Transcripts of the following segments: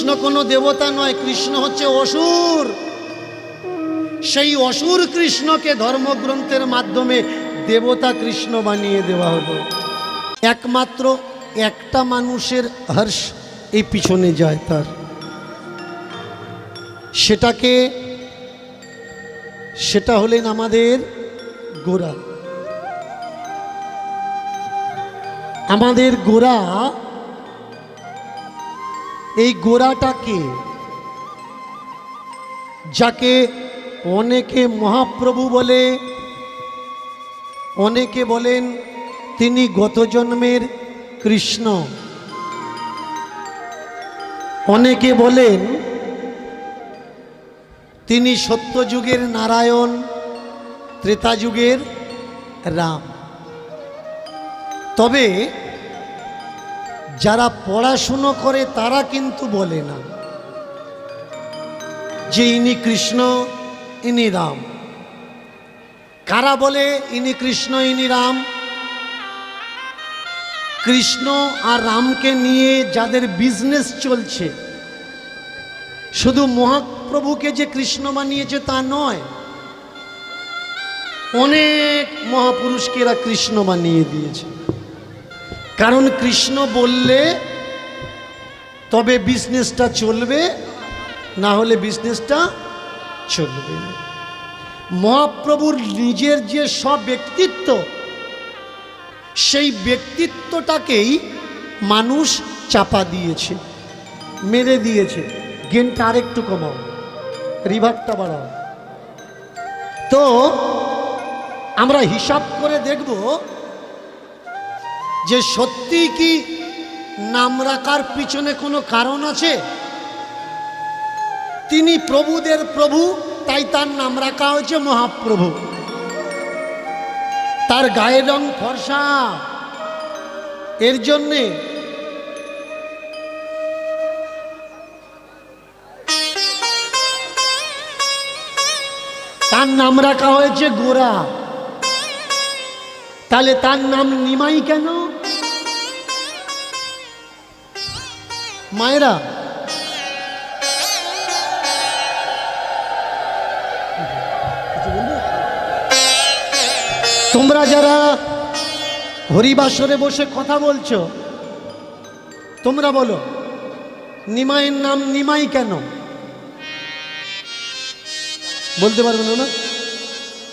কৃষ্ণ কোনো দেবতা নয়, কৃষ্ণ হচ্ছে অসুর। সেই অসুর কৃষ্ণকে ধর্মগ্রন্থের মাধ্যমে দেবতা কৃষ্ণ বানিয়ে দেওয়া হলো। একমাত্র একটা মানুষের হর্ষ এই পিছনে যায় তার। সেটাকে, সেটা হলেন আমাদের গোরা। আমাদের গোরা এই গোরাটাকে যাকে অনেকে মহাপ্রভু বলে, অনেকে বলেন তিনি গত জন্মের কৃষ্ণ। অনেকে বলেন তিনি সত্যযুগের নারায়ণ ত্রেতা যুগের রাম। তবে যারা পড়াশুনো করে তারা কিন্তু বলে না যে ইনি কৃষ্ণ, ইনি রাম। কারা বলে ইনি কৃষ্ণ, ইনি রাম? কৃষ্ণ আর রামকে নিয়ে যাদের বিজনেস চলছে, শুধু মহাপ্রভুকে যে কৃষ্ণ বানিয়েছে তা নয়, অনেক মহাপুরুষকে এরা কৃষ্ণ বানিয়ে দিয়েছে। কারণ কৃষ্ণ বললে তবে বিজনেসটা চলবে, না হলে বিজনেসটা চলবে মহাপ্রভুর নিজের যে সব ব্যক্তিত্ব, সেই ব্যক্তিত্বটাকেই মানুষ চাপা দিয়েছে, মেরে দিয়েছে। গেনটা আরেকটু কমাও রিভারটা বাড়াও। তো আমরা হিসাব করে দেখব যে সত্যি কি নাম রাখার পিছনে কোনো কারণ আছে? তিনি প্রভুদের প্রভু, তাই তার নাম রাখা হয়েছে মহাপ্রভু। তার গায়ের রং ফর্সা। এর জন্যে তার নাম রাখা হয়েছে গোরা। তাহলে তার নাম নিমাই কেন? মায়েরা, তোমরা যারা হরিবাসরে বসে কথা বলছো, তোমরা বলো, নিমাইয়ের নাম নিমাই কেন? বলতে পারবে না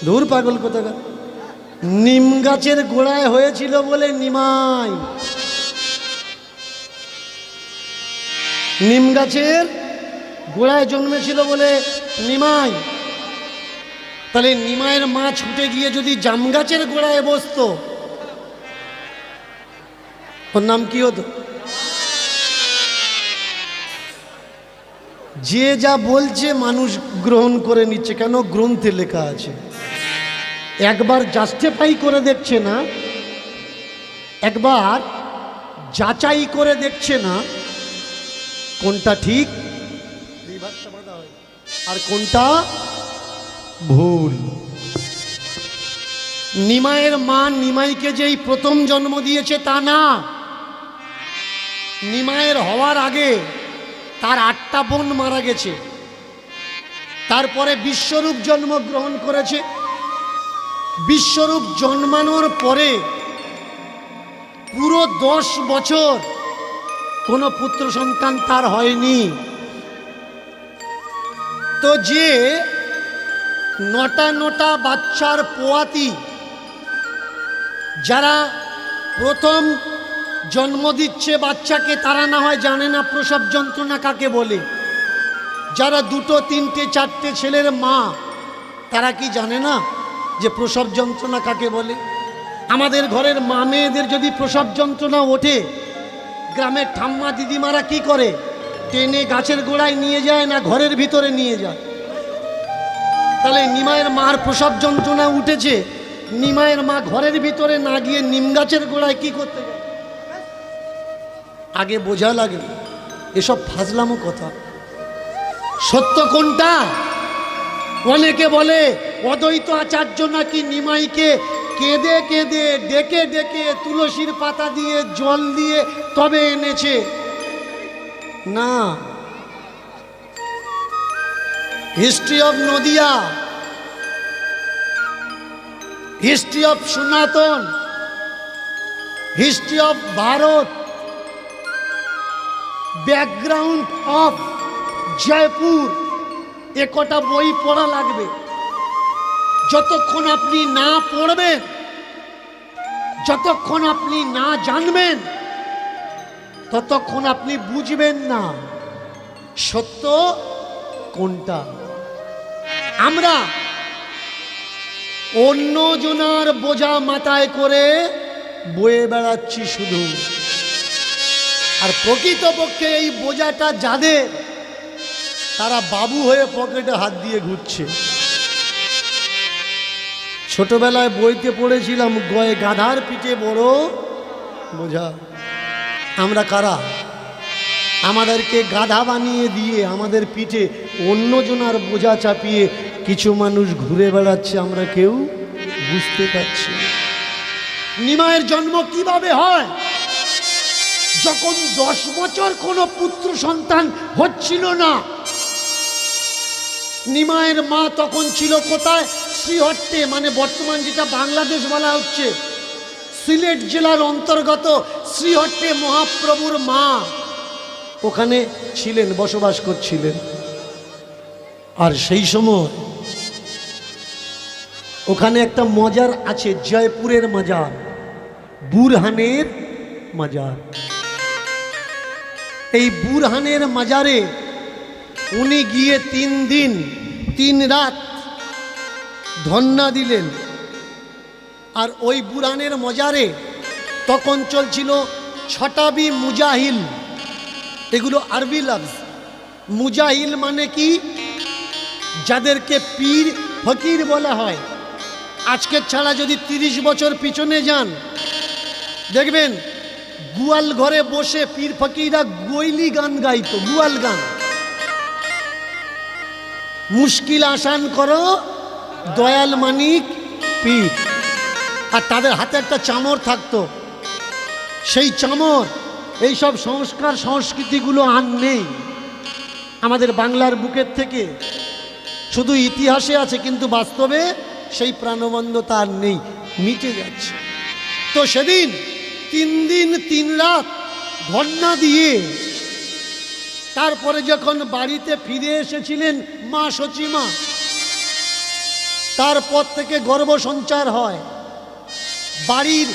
দূর পাগল কোথাকার। নিম গাছের গোড়ায় হয়েছিল বলে নিমাই। নিম গাছের গোড়ায় জন্মেছিল বলে নিমাই। তাহলে নিমায়ের মা ছুটে গিয়ে যদি জাম গাছের গোড়ায় বসতো, ওর নাম কি হতো? যে যা বলছে মানুষ গ্রহণ করে নিচ্ছে। কেন? গ্রন্থে লেখা আছে। একবার জাস্টিফাই করে দেখছে না, একবার যাচাই করে দেখছে না, কোনটা ঠিক, আর কোনটা ভুল। নিমায়ের মা নিমাইকে যেই প্রথম জন্ম দিয়েছে তা না নিমায়ের হওয়ার আগে তার আটটা বোন মারা গেছে, তারপরে বিশ্বরূপ জন্মগ্রহণ করেছে। বিশ্বরূপ জন্মানোর পরে পুরো দশ বছর কোনো পুত্র সন্তান তার হয়নি। তো যে নটা নটা বাচ্চার পোয়াতি যারা প্রথম জন্ম দিচ্ছে বাচ্চাকে, তারা না হয় জানে না প্রসব যন্ত্রণা কাকে বলে। যারা দুটো, তিনটে, চারটে ছেলের মা, তারা কি জানে না? যে প্রসব যন্ত্রণা কাকে বলে? আমাদের ঘরের মা মেয়েদের যদি প্রসব যন্ত্রণা ওঠে, গ্রামের ঠাম্মা দিদিমারা কি করে? টেনে গাছের গোড়ায় নিয়ে যায় না ঘরের ভিতরে নিয়ে যায়? তাহলে নিমায়ের মার প্রসব যন্ত্রণা উঠেছে নিমায়ের মা ঘরের ভিতরে না গিয়ে নিম গাছের গোড়ায় কি করতে আগে বোঝা লাগে এসব ফাজলামো কথা। সত্য কোনটা? অনেকে বলে, অদ্বৈত আচার্য নাকি নিমাইকে কেঁদে কেঁদে, ডেকে ডেকে তুলসীর পাতা দিয়ে জল দিয়ে তবে এনেছে? না। History of Nadia, history of Sanatan, history of Bharat, background of Jaipur. এ কটা বই পড়া লাগবে। যতক্ষণ আপনি না পড়বেন, যতক্ষণ আপনি না জানবেন, ততক্ষণ আপনি বুঝবেন না সত্য কোনটা। আমরা অন্যজনার বোঝা মাথায় করে বয়ে বেড়াচ্ছি শুধু। আর প্রকৃতপক্ষে এই বোঝাটা যাদের তারা বাবু হয়ে পকেটে হাত দিয়ে ঘুরছে। ছোটবেলায় বইতে পড়েছিলাম, গয়ে গাধার পিঠে বড় বোঝা। আমরা কারা? আমাদেরকে গাধা বানিয়ে দিয়ে আমাদের পিঠে অন্যজনার বোঝা চাপিয়ে কিছু মানুষ ঘুরে বেড়াচ্ছে, আমরা কেউ বুঝতে পারছি। নিমায়ের জন্ম কীভাবে হয়? যখন দশ বছর কোনো পুত্র সন্তান হচ্ছিল না নিমায়ের মা তখন ছিল কোথায়? শ্রীহট্টে মানে বর্তমান যেটা বাংলাদেশ বলা হচ্ছে। সিলেট জেলার অন্তর্গত শ্রীহট্টে মহাপ্রভুর মা ওখানে ছিলেন, বসবাস করছিলেন। আর সেই সময় ওখানে একটা মজার আছে, জয়পুরের মজার, বুরহানের মাজার। এই বুরহানের মাজারে উনি গিয়ে তিন দিন, তিন রাত ধন্না দিলেন। আর ওই বুরহানের মজারে তখন চলছিল ছটাবি মুজাহিল। এগুলো আরবি লাফজ। মুজাহিল মানে কি? যাদেরকে পীর ফকির বলা হয়। আজকের ছাড়া যদি তিরিশ বছর পিছনে যান, দেখবেন গুয়াল ঘরে বসে পীর ফকিরা গৈলি গান গাইতো, গুয়াল গান। মুশকিল আসান করো, দয়াল মানিক, পীর। আর তাদের হাতে একটা চামর থাকতো। সেই চামর এইসব সংস্কার সংস্কৃতিগুলো আর নেই। আমাদের বাংলার বুকের থেকে শুধু ইতিহাসে আছে, কিন্তু বাস্তবে সেই প্রাণবন্ধতা আর নেই, মিটে যাচ্ছে। তো সেদিন তিন দিন, তিন রাত ধর্ণা দিয়ে, তারপরে যখন বাড়িতে ফিরে এসেছিলেন মা সচিমা তারপর থেকে গর্ভ সঞ্চার হয়। বাড়ির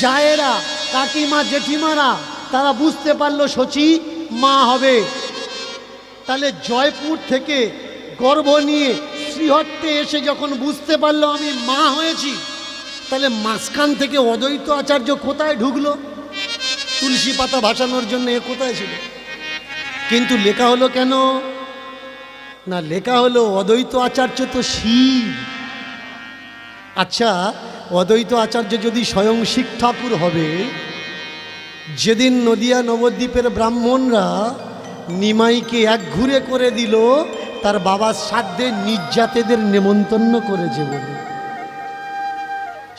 জায়েরা, কাকিমা, জেঠিমারা, তারা বুঝতে পারল সচি মা হবে। তাহলে জয়পুর থেকে গর্ভ নিয়ে শ্রীহট্টে এসে যখন বুঝতে পারল আমি মা হয়েছি, তাহলে মাঝখান থেকে অদ্বৈত আচার্য কোথায় ঢুকলো? তুলসী পাতা ভাসানোর জন্য এ কোথায় ছিল? কিন্তু লেখা হলো কেন? না, লেখা হলো অদ্বৈত আচার্য তো শিব। আচ্ছা অদ্বৈত আচার্য যদি স্বয়ং শিখ ঠাকুর হবে, যেদিন নদিয়া নবদ্বীপের ব্রাহ্মণরা নিমাইকে এক ঘুরে করে দিল, তার বাবার সাধ্যে নির্যাতেদের নেমন্তন্ন করেছে বলে।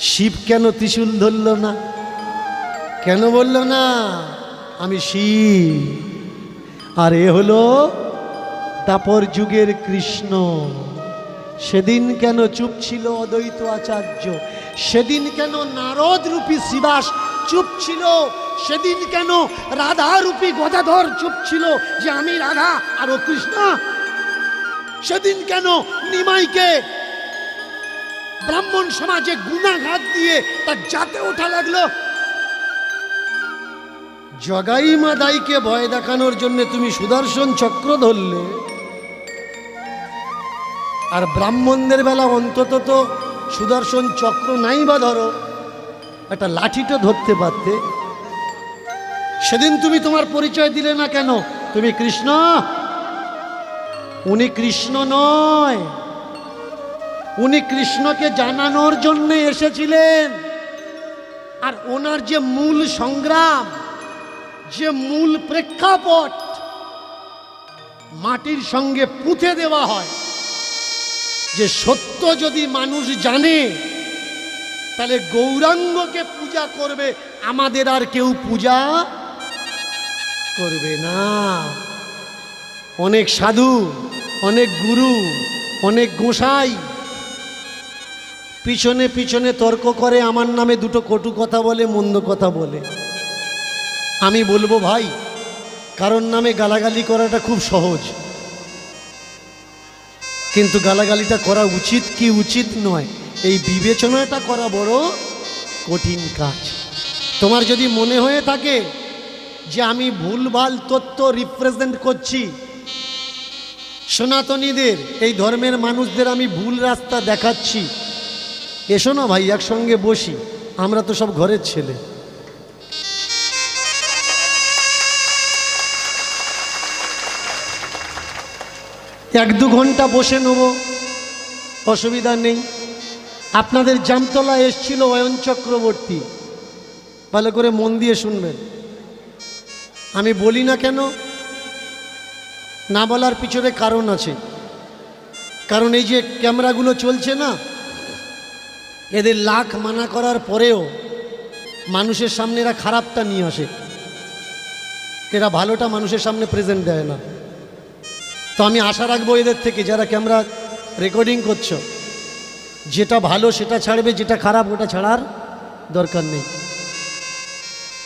শিব কেন ত্রিশূল ধরল না? কেন বলল না, আমি শিব। আর এ হলো দাপর যুগের কৃষ্ণ। সেদিন কেন চুপ ছিল অদ্বৈত আচার্য? সেদিন কেন নারদ রূপী শিবাস চুপ ছিল? সেদিন কেন রাধা রূপী গদাধর চুপ ছিল যে আমি রাধা আর ও কৃষ্ণ? সেদিন কেন নিমাইকে ব্রাহ্মণ সমাজে গুণাঘাত দিয়ে তার জাতে ওঠা লাগল? জগাই মাদাইকে ভয় দেখানোর জন্য তুমি সুদর্শন চক্র ধরলে। আর ব্রাহ্মণদের বেলা অন্তত তো সুদর্শন চক্র নাই বা ধরো। একটা লাঠিটা ধরতে পারতে। সেদিন তুমি তোমার পরিচয় দিলে না কেন? তুমি কৃষ্ণ? উনি কৃষ্ণ নয়। উনি কৃষ্ণকে জানানোর জন্য এসেছিলেন। আর ওনার যে মূল সংগ্রাম, যে মূল প্রেক্ষাপট, মাটির সঙ্গে পুঁতে দেওয়া হয়। যে সত্য যদি মানুষ জানে, তাহলে গৌরাঙ্গকে পূজা করবে, আমাদের আর কেউ পূজা করবে না। অনেক সাধু, অনেক গুরু, অনেক গোসাই পিছনে পিছনে তর্ক করে, আমার নামে দুটো কটু কথা বলে, মন্দ কথা বলে। আমি বলব, ভাই, কারোর নামে গালাগালি করাটা খুব সহজ। কিন্তু গালাগালিটা করা উচিত কি উচিত নয়? এই বিবেচনাটা করা বড় কঠিন কাজ। তোমার যদি মনে হয়ে থাকে যে আমি ভুলভাল তথ্য রিপ্রেজেন্ট করছি, সনাতনীদের, এই ধর্মের মানুষদের আমি ভুল রাস্তা দেখাচ্ছি। এসো না ভাই, একসঙ্গে বসি। আমরা তো সব ঘরের ছেলে। এক দু ঘণ্টা বসে নেব। অসুবিধা নেই। আপনাদের জামতলা এসছিল অয়ন চক্রবর্তী। ভালো করে মন দিয়ে শুনবেন। আমি বলি না কেন? না বলার পিছনে কারণ আছে। কারণ এই যে ক্যামেরাগুলো চলছে না, এদের লাখ মানা করার পরেও মানুষের সামনে এরা খারাপটা নিয়ে আসে। এরা ভালোটা মানুষের সামনে প্রেজেন্ট দেয় না। তো আমি আশা রাখব এদের থেকে, যারা ক্যামেরা রেকর্ডিং করছ। যেটা ভালো সেটা ছাড়বে, যেটা খারাপ ওটা ছাড়ার দরকার নেই।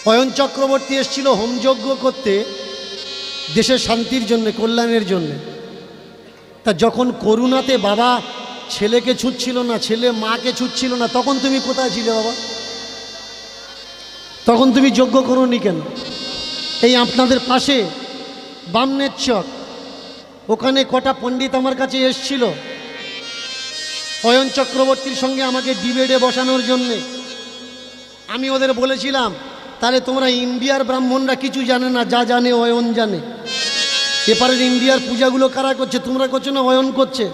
অয়ন চক্রবর্তী এসেছিল হোমযজ্ঞ করতে, দেশের শান্তির জন্য, কল্যাণের জন্য। তা যখন করুণাতে বাবা ছেলেকে ছুটছিল না, ছেলে মাকে ছুটছিল না, তখন তুমি কোথায় ছিলে বাবা? তখন তুমি যজ্ঞ করোনি কেন? এই আপনাদের পাশে বামনের চক ওখানে কটা পণ্ডিত আমার কাছে এসছিল। অয়ন চক্রবর্তীর সঙ্গে আমাকে ডিবেটে বসানোর জন্যে। আমি ওদের বলেছিলাম, তাহলে তোমরা ইন্ডিয়ার ব্রাহ্মণরা কিছু জানে না, যা জানে অয়ন জানে। এপারের ইন্ডিয়ার পূজাগুলো কারা করছে, তোমরা করছ না অয়ন করছে?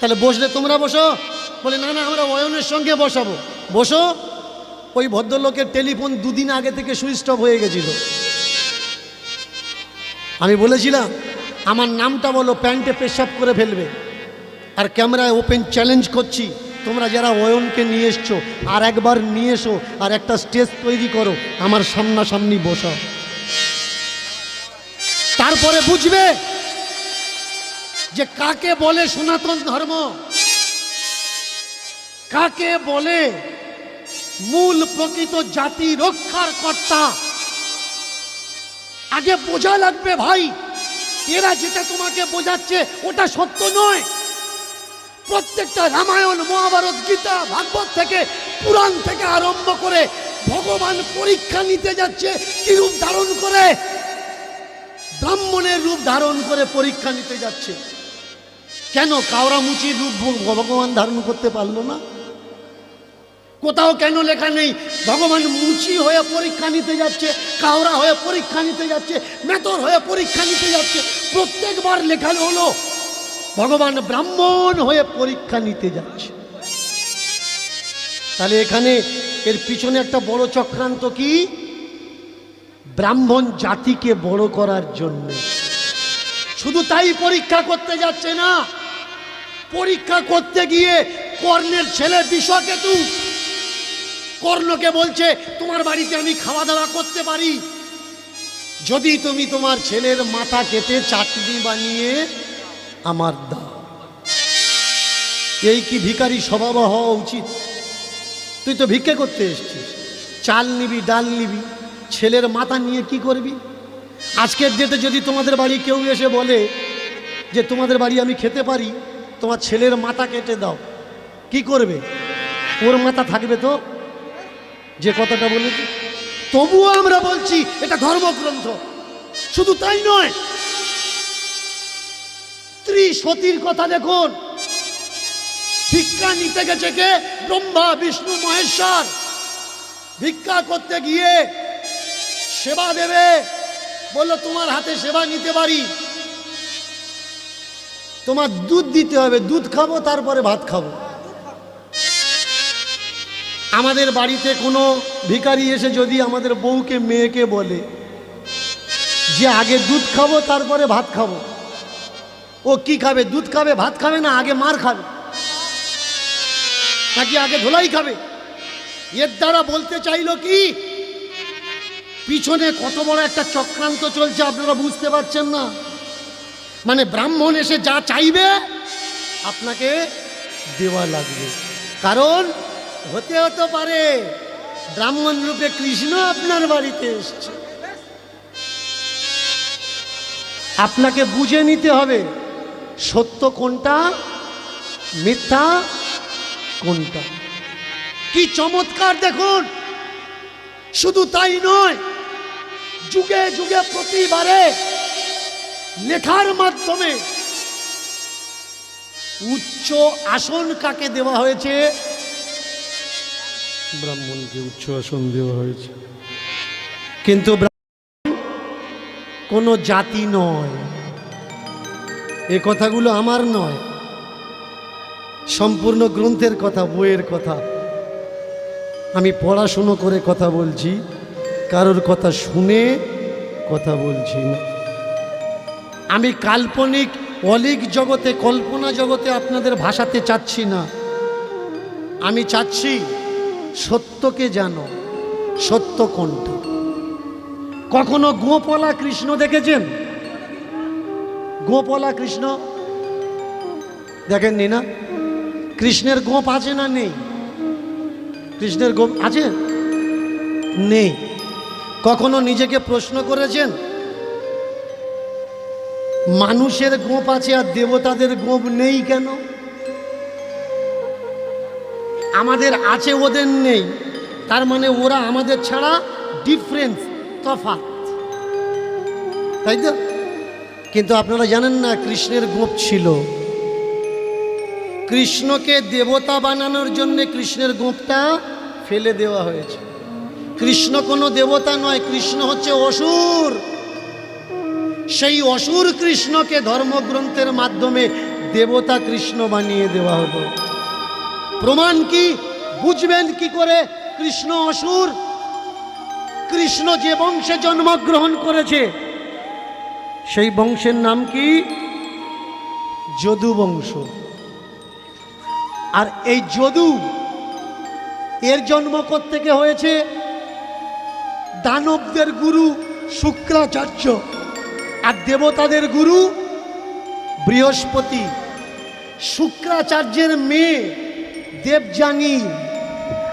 তাহলে বসলে তোমরা বসো। বলে, না না, আমরা অয়নের সঙ্গে বসাবো। বসো। ওই ভদ্রলোকের টেলিফোন দুদিন আগে থেকে সুইচ অফ হয়ে গেছিল। আমি বলেছিলাম আমার নামটা বলো, প্যান্টে পেশাব করে ফেলবে। আর ক্যামেরায় ওপেন চ্যালেঞ্জ করছি, তোমরা যারা অয়নকে নিয়ে এসছো, আর একবার নিয়ে এসো, আর একটা স্টেজ তৈরি করো, আমার সামনাসামনি বসাও। তারপরে বুঝবে যে কাকে বলে সনাতন ধর্ম? কাকে বলে মূল প্রকৃত জাতি রক্ষার কর্তা? আগে বোঝা লাগবে ভাই এরা যেটা তোমাকে বোঝাচ্ছে, ওটা সত্য নয়। প্রত্যেকটা রামায়ণ, মহাভারত, গীতা, ভাগবত থেকে, পুরাণ থেকে আরম্ভ করে ভগবান পরীক্ষা নিতে যাচ্ছে, কি রূপ ধারণ করে? ব্রাহ্মণের রূপ ধারণ করে পরীক্ষা নিতে যাচ্ছে। কেন কাওরামুচির রূপ ভগবান ধারণ করতে পারল না? কোথাও কেন লেখা নেই? ভগবান মুচি হয়ে পরীক্ষা নিতে যাচ্ছে কাওরা হয়ে পরীক্ষা নিতে যাচ্ছে, মেতর হয়ে পরীক্ষা নিতে যাচ্ছে, প্রত্যেকবার লেখা হলো। ভগবান ব্রাহ্মণ হয়ে পরীক্ষা নিতে যাচ্ছে। তাহলে এখানে এর পিছনে একটা বড় চক্রান্ত কি? ব্রাহ্মণ জাতিকে বড় করার জন্য। শুধু তাই পরীক্ষা করতে যাচ্ছে না, পরীক্ষা করতে গিয়ে কর্ণের ছেলে বিষকেতু কর্ণকে বলছে, তোমার বাড়িতে আমি খাওয়া দাওয়া করতে পারি। যদি তুমি তোমার ছেলের মাথা কেটে চাটনি বানিয়ে আমার দাও। এই কি ভিখারি স্বভাব হওয়া উচিত? তুই তো ভিক্ষে করতে এসছিস। চাল নিবি, ডাল নিবি, ছেলের মাথা নিয়ে কি করবি? আজকের ডেটে যদি তোমাদের বাড়ি কেউ এসে বলে যে, তোমাদের বাড়ি আমি খেতে পারি, তোমার ছেলের মাথা কেটে দাও। কি করবে? ওর মাথা থাকবে তো? যে কথাটা বলেছি, তবুও আমরা বলছি এটা ধর্মগ্রন্থ। শুধু তাই নয় স্ত্রী সতীর কথা দেখুন। ভিক্ষা নিতে গেছে কে? ব্রহ্মা, বিষ্ণু, মহেশ্বর। ভিক্ষা করতে গিয়ে সেবা দেবে, বলল, তোমার হাতে সেবা নিতে পারি। তোমার দুধ দিতে হবে, দুধ খাব, তারপরে ভাত খাব। আমাদের বাড়িতে কোনো ভিখারি এসে যদি আমাদের বউকে, মেয়েকে বলে যে আগে দুধ খাব, তারপরে ভাত খাব। ও কি খাবে? দুধ খাবে, ভাত খাবে না আগে মার খাবে? নাকি আগে ধোলাই খাবে? এর দ্বারা বলতে চাইলো কি? পিছনে কত বড় একটা চক্রান্ত চলছে, আপনারা বুঝতে পারছেন না। মানে ব্রাহ্মণ এসে যা চাইবে, আপনাকে দেওয়া লাগবে। কারণ হতে হতে পারে। ব্রাহ্মণ রূপে কৃষ্ণ আপনার বাড়িতে এসছে। আপনাকে বুঝে নিতে হবে, সত্য কোনটা, মিথ্যা কোনটা। কি চমৎকার দেখুন! শুধু তাই নয়, যুগে যুগে প্রতিবারে লেখার মাধ্যমে উচ্চ আসন কাকে দেওয়া হয়েছে? ব্রাহ্মণকে উচ্চ আসন দেওয়া হয়েছে। কিন্তু কোনো জাতি নয়। এ কথাগুলো আমার নয়। সম্পূর্ণ গ্রন্থের কথা, বইয়ের কথা। আমি পড়াশুনো করে কথা বলছি, কারোর কথা শুনে কথা বলছি না। আমি কাল্পনিক, অলিক জগতে, কল্পনা জগতে আপনাদের ভাষাতে চাচ্ছি না। আমি চাচ্ছি সত্যকে জানো, সত্য কোনটা কখনো গোপলা কৃষ্ণ দেখেছেন? গোপলা কৃষ্ণ? দেখেননি না? কৃষ্ণের গোপ আছে না নেই? কৃষ্ণের গোপ আছে? নেই। কখনো নিজেকে প্রশ্ন করেছেন? মানুষের গোপ আছে আর দেবতাদের গোপ নেই কেন? আমাদের আছে ওদের নেই। তার মানে ওরা আমাদের ছাড়া ডিফারেন্স তফাৎ। তাই তো? কিন্তু আপনারা জানেন না, কৃষ্ণের গোপ ছিল। কৃষ্ণকে দেবতা বানানোর জন্য কৃষ্ণের গোপটা ফেলে দেওয়া হয়েছে। কৃষ্ণ কোনো দেবতা নয়, কৃষ্ণ হচ্ছে অসুর। সেই অসুর কৃষ্ণকে ধর্মগ্রন্থের মাধ্যমে দেবতা কৃষ্ণ বানিয়ে দেওয়া হলো। প্রমাণ কি? বুঝবেন কি করে? কৃষ্ণ অসুর, কৃষ্ণ যে বংশে জন্মগ্রহণ করেছে, সেই বংশের নাম কি? যদু বংশ। আর এই যদু, এর জন্ম থেকে হয়েছে? দানবদের গুরু শুক্রাচার্য আর দেবতাদের গুরু বৃহস্পতি। শুক্রাচার্যের মেয়ে দেবযানী।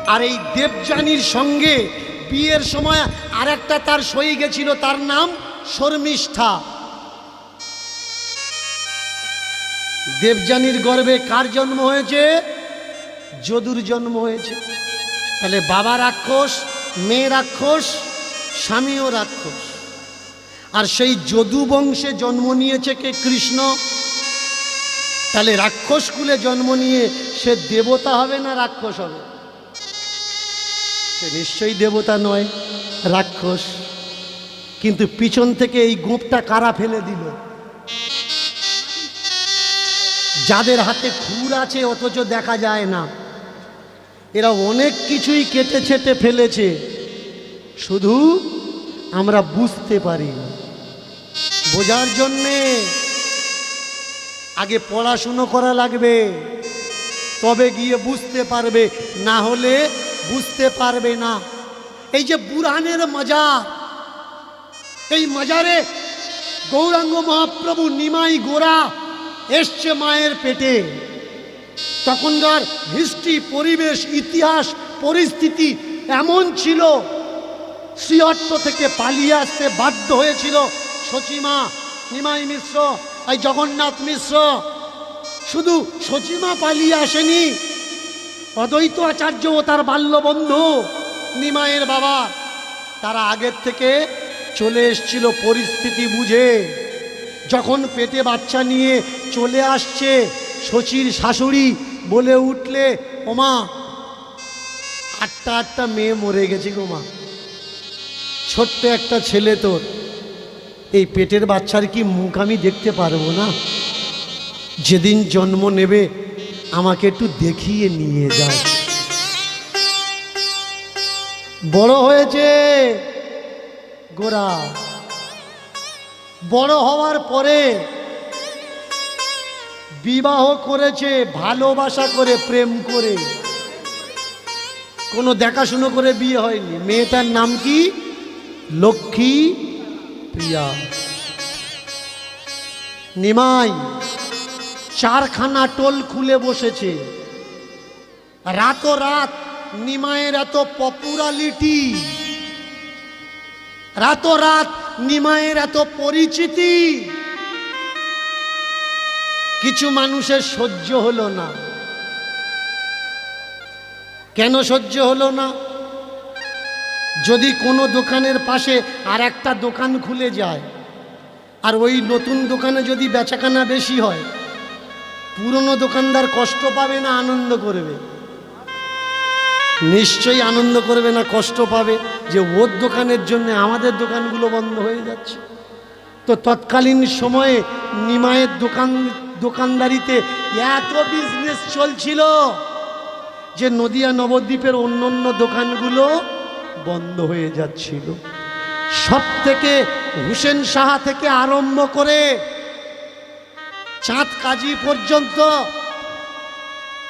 আর এই দেবযানীর সঙ্গে বিয়ের সময় আরেকটা তার সই গেছিল, তার নাম শর্মিষ্ঠা। দেবযানীর গর্ভে কার জন্ম হয়েছে? যদুর জন্ম হয়েছে। তাহলে বাবা রাক্ষস, মেয়ে রাক্ষস, স্বামীও রাক্ষস। আর সেই যদু বংশে জন্ম নিয়েছে কে? কৃষ্ণ। তাহলে রাক্ষস কুলে জন্ম নিয়ে সে দেবতা হবে না রাক্ষস হবে? সে নিশ্চয়ই দেবতা নয়, রাক্ষস। কিন্তু পিছন থেকে এই গোপটা কারা ফেলে দিল? যাদের হাতে খুর আছে, অথচ দেখা যায় না। এরা অনেক কিছুই কেটে ছেটে ফেলেছে। শুধু আমরা বুঝতে পারি। বোঝার জন্যে আগে পড়াশুনো করা লাগবে। তবে গিয়ে বুঝতে পারবে, না হলে বুঝতে পারবে না। এই যে বুরহানের মাজার, এই মাজারে গৌরাঙ্গ মহাপ্রভু নিমাই গোরা এসছে মায়ের পেটে। তখনকার হিস্ট্রি, পরিবেশ, ইতিহাস, পরিস্থিতি এমন ছিল, শ্রীহট্ট থেকে পালিয়ে আসতে বাধ্য হয়েছিল সচিমা নিমাই মিশ্র। এই জগন্নাথ মিশ্র, শুধু সচিমা পালিয়ে আসেনি, অদ্বৈত আচার্য ও তার বাল্যবন্ধু নিমাইয়ের বাবা, তারা আগের থেকে চলে এসছিল পরিস্থিতি বুঝে। যখন পেটে বাচ্চা নিয়ে চলে আসছে শচীর শাশুড়ি, বলে উঠলে, ওমা, আটটা আটটা মেয়ে মরে গেছে গো মা। ছোট্ট একটা ছেলে তোর। এই পেটের বাচ্চার কি মুখ আমি দেখতে পারব না? যেদিন জন্ম নেবে, আমাকে একটু দেখিয়ে নিয়ে যায় বড় হয়েছে, গোরা। বড় হওয়ার পরে বিবাহ করেছে, ভালোবাসা করে, প্রেম করে। কোনো দেখাশুনো করে বিয়ে হয়নি। মেয়েটার নাম কি? লক্ষ্মী প্রিয়া। নিমাই, চারখানা টোল খুলে বসেছে। রাত নিমায়ের এত পপুলারিটি রাত নিমায়ের এত পরিচিতি, কিছু মানুষের সহ্য হলো না। কেন সহ্য হলো না? যদি কোনো দোকানের পাশে আর একটা দোকান খুলে যায়, আর ওই নতুন দোকানে যদি বেচাকেনা বেশি হয়, পুরনো দোকানদার কষ্ট পাবে না আনন্দ করবে? নিশ্চয়ই আনন্দ করবে না, কষ্ট পাবে যে ওর দোকানের জন্য আমাদের দোকানগুলো বন্ধ হয়ে যাচ্ছে। তো তৎকালীন সময়ে নিমায়ের দোকান, দোকানদারিতে এত বিজনেস চলছিল যে নদিয়া নবদ্বীপের অন্য অন্য দোকানগুলো বন্ধ হয়ে যাচ্ছিল। সব থেকে হুসেন সাহা থেকে আরম্ভ করে চাঁদ কাজী পর্যন্ত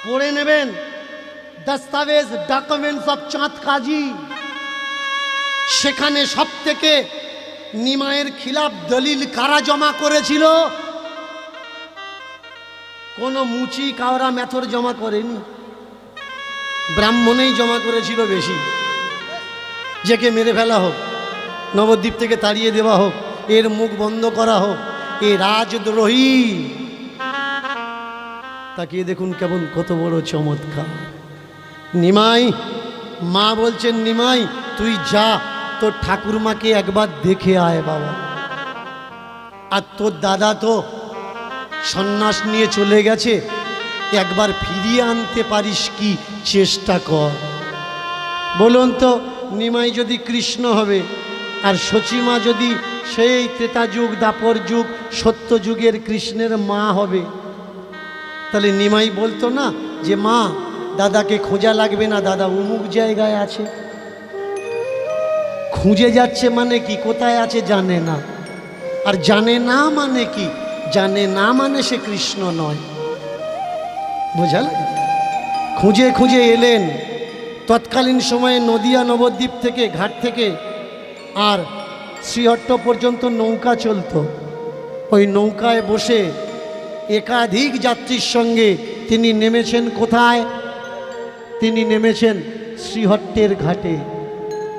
পড়ে নেবেন। দস্তাবেজ ডকুমেন্টস অফ চাঁদ কাজী। সেখানে সব থেকে নিমায়ের খিলাফ দলিল কারা জমা করেছিল? কোনো মুচি, কাওরা, মেথর জমা করেনি। ব্রাহ্মণেই জমা করেছিল বেশি। যেকে মেরে ফেলা হোক, নবদ্বীপ থেকে তাড়িয়ে দেওয়া হোক, এর মুখ বন্ধ করা হোক, এ রাজদ্রোহী। তাকিয়ে দেখুন কেমন কত বড় চমৎকার। নিমাই, মা বলছেন, নিমাই, তুই যা, তোর ঠাকুরমাকে একবার দেখে আয় বাবা। আর তোর দাদা তো সন্ন্যাস নিয়ে চলে গেছে, একবার ফিরিয়ে আনতে পারিস কি, চেষ্টা কর। বলুন তো নিমাই যদি কৃষ্ণ হবে, আর সচিমা যদি সেই ত্রেতা যুগ, দাপর যুগ, সত্য যুগের কৃষ্ণের মা হবে, তাহলে নিমাই বলতো না যে, মা, দাদাকে খোঁজা লাগবে না, দাদা উমুক জায়গায় আছে। খুঁজে যাচ্ছে মানে কি, কোথায় আছে জানে না। আর জানে না মানে কি, জানে না মানে সে কৃষ্ণ নয়। বোঝাল? খুঁজে খুঁজে এলেন তৎকালীন সময়ে নদিয়া নবদ্বীপ থেকে ঘাট থেকে আর শ্রীহট্ট পর্যন্ত নৌকা চলতো। ওই নৌকায় বসে একাধিক যাত্রীর সঙ্গে তিনি নেমেছেন কোথায়? তিনি নেমেছেন শ্রীহট্টের ঘাটে,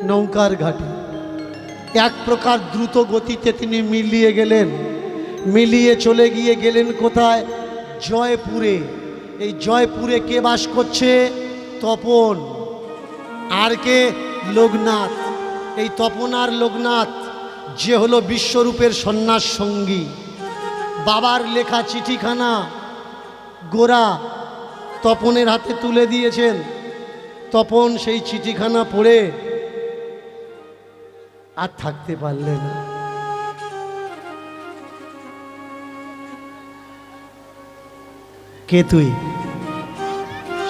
নৌকার ঘাটে। এক প্রকার দ্রুত গতিতে তিনি মিলিয়ে গেলেন। মিলিয়ে চলে গিয়ে গেলেন কোথায়? জয়পুরে। এই জয়পুরে কে বাস করছে? তপন। আর কে? লোকনাথ। এই তপন আর লোকনাথ, যে হলো বিশ্বরূপের সন্ন্যাস সঙ্গী। বাবার লেখা চিঠিখানা গোরা তপনের হাতে তুলে দিয়েছেন। তপন সেই চিঠিখানা পড়ে আর থাকতে পারলেন কে তুই?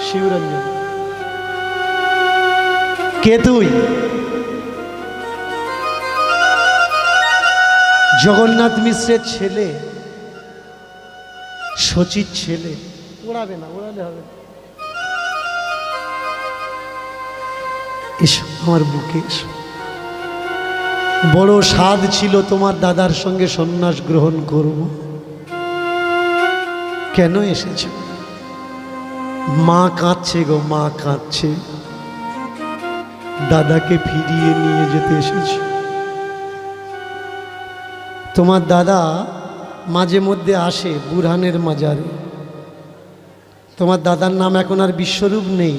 শিবরঞ্জন। কে তুই? জগন্নাথ মিশ্রের ছেলে শচীর ছেলে। ওড়াবে না ওড়ালে হবে। এসো আমার বুকে এসো। বড় স্বাদ ছিল তোমার দাদার সঙ্গে সন্ন্যাস গ্রহণ করব। কেন এসেছ? মা কাঁদছে গো মা কাঁদছে। দাদাকে ফিরিয়ে নিয়ে যেতে এসেছে। তোমার দাদা মাঝে মধ্যে আসে বুরহানের মাজারে। তোমার দাদার নাম এখন আর বিশ্বরূপ নেই।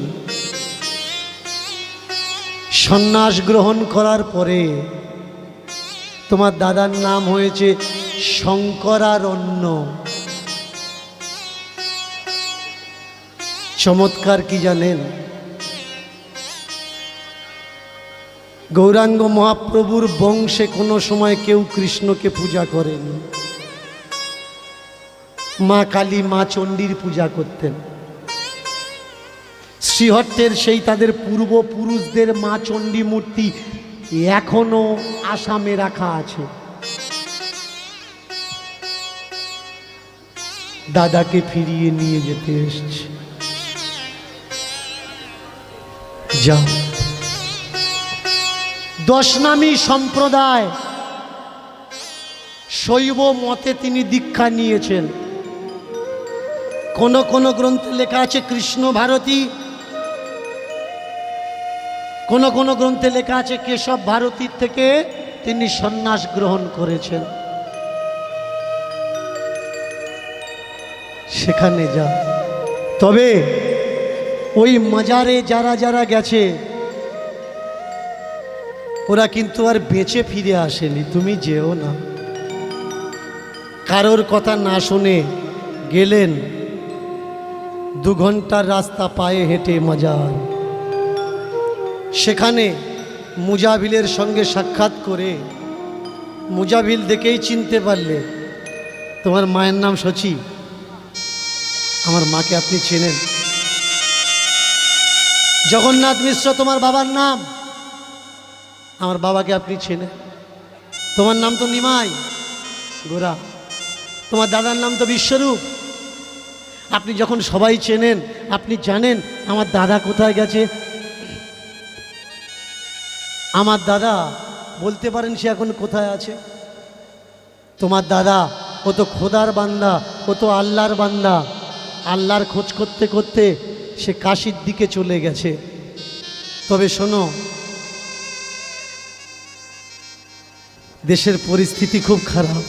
সন্ন্যাস গ্রহণ করার পরে তোমার দাদার নাম হয়েছে শঙ্করারণ্য। চমৎকার কি জানেন? গৌরাঙ্গ মহাপ্রভুর বংশে কোনো সময় কেউ কৃষ্ণকে পূজা করেনি। মা কালী, মা চণ্ডীর পূজা করতেন। শ্রীহট্টের সেই তাদের পূর্বপুরুষদের মা চণ্ডী মূর্তি এখনও আসামে রাখা আছে। দাদাকে ফিরিয়ে নিয়ে যেতে এসছে। যাও। দশনামী সম্প্রদায়। শৈব মতে তিনি দীক্ষা নিয়েছেন। কোন কোন গ্রন্থে লেখা আছে কৃষ্ণ ভারতী। কোন কোন গ্রন্থে লেখা আছে কেশব ভারতীর থেকে তিনি সন্ন্যাস গ্রহণ করেছেন। সেখানে যা তবে ওই মাজারে যারা যারা গেছে ওরা কিন্তু আর বেঁচে ফিরে আসেনি, তুমি যেও না। কারোর কথা না শুনে গেলেন, দু ঘণ্টার রাস্তা পায়ে হেঁটে মজার। সেখানে মুজাবিলের সঙ্গে সাক্ষাৎ করে মুজাবিল দেখেই চিনতে পারলে, তোমার মায়ের নাম সচি আমার মাকে আপনি চেনেন। জগন্নাথ মিশ্র, তোমার বাবার নাম? আমার বাবাকে আপনি চেনেন। তোমার নাম তো নিমাই। গোরা, তোমার দাদার নাম তো বিশ্বরূপ। আপনি যখন সবাই চেনেন, আপনি জানেন আমার দাদা কোথায় গেছে। আমার দাদা বলতে পারেন সে এখন কোথায় আছে। তোমার দাদা, ও তো খোদার বান্দা, ও তো আল্লাহর বান্দা। আল্লাহর খোঁজ করতে করতে সে কাশির দিকে চলে গেছে। তবে শোনো দেশের পরিস্থিতি খুব খারাপ।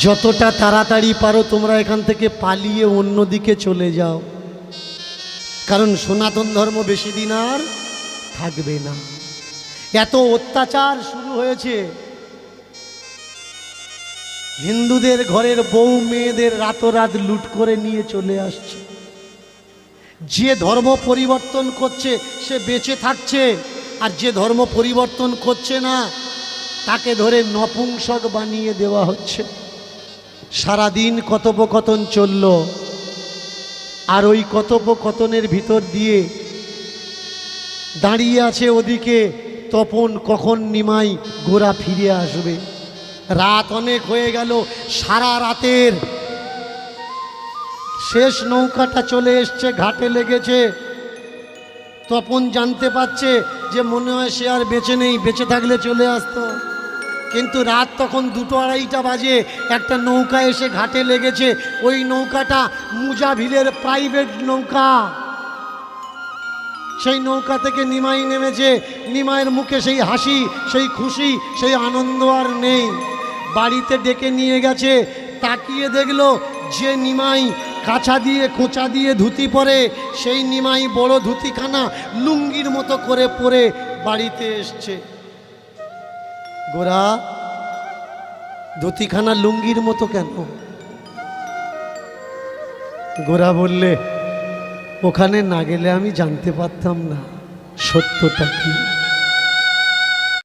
যতটা তাড়াতাড়ি পারো তোমরা এখান থেকে পালিয়ে অন্যদিকে চলে যাও। কারণ সনাতন ধর্ম বেশি দিন আর থাকবে না। এত অত্যাচার শুরু হয়েছে। হিন্দুদের ঘরের বউ মেয়েদের রাতরাত লুট করে নিয়ে চলে আসছে। যে ধর্ম পরিবর্তন করছে, সে বেঁচে থাকছে। আর যে ধর্ম পরিবর্তন করছে না তাকে ধরে নপুংসক বানিয়ে দেওয়া হচ্ছে। সারাদিন কথোপকথন চলল। আর ওই কথোপকথনের ভিতর দিয়ে দাঁড়িয়ে আছে ওদিকে তপন কখন নিমাই গোরা ফিরে আসবে। রাত অনেক হয়ে গেল, সারা রাতের। শেষ নৌকাটা চলে এসছে, ঘাটে লেগেছে। তপন জানতে পারছে যে মনে হয় সে আর বেঁচে নেই, বেঁচে থাকলে চলে আসতো। কিন্তু রাত তখন দুটো আড়াইটা বাজে, একটা নৌকা এসে ঘাটে লেগেছে। ওই নৌকাটা মুজাভিলের প্রাইভেট নৌকা। সেই নৌকা থেকে নিমাই নেমেছে। নিমাইয়ের মুখে সেই হাসি, সেই খুশি, সেই আনন্দ আর নেই। বাড়িতে ডেকে নিয়ে গেছে, তাকিয়ে দেখল যে নিমাই কাছা দিয়ে খোঁচা দিয়ে ধুতি পরে। সেই নিমাই বড় ধুতিখানা লুঙ্গির মতো করে পরে বাড়িতে এসছে। গোরা, ধুতিখানা লুঙ্গির মতো কেন? গোরা বললে, ওখানে না গেলে আমি জানতে পারতাম না, সত্যটা কি?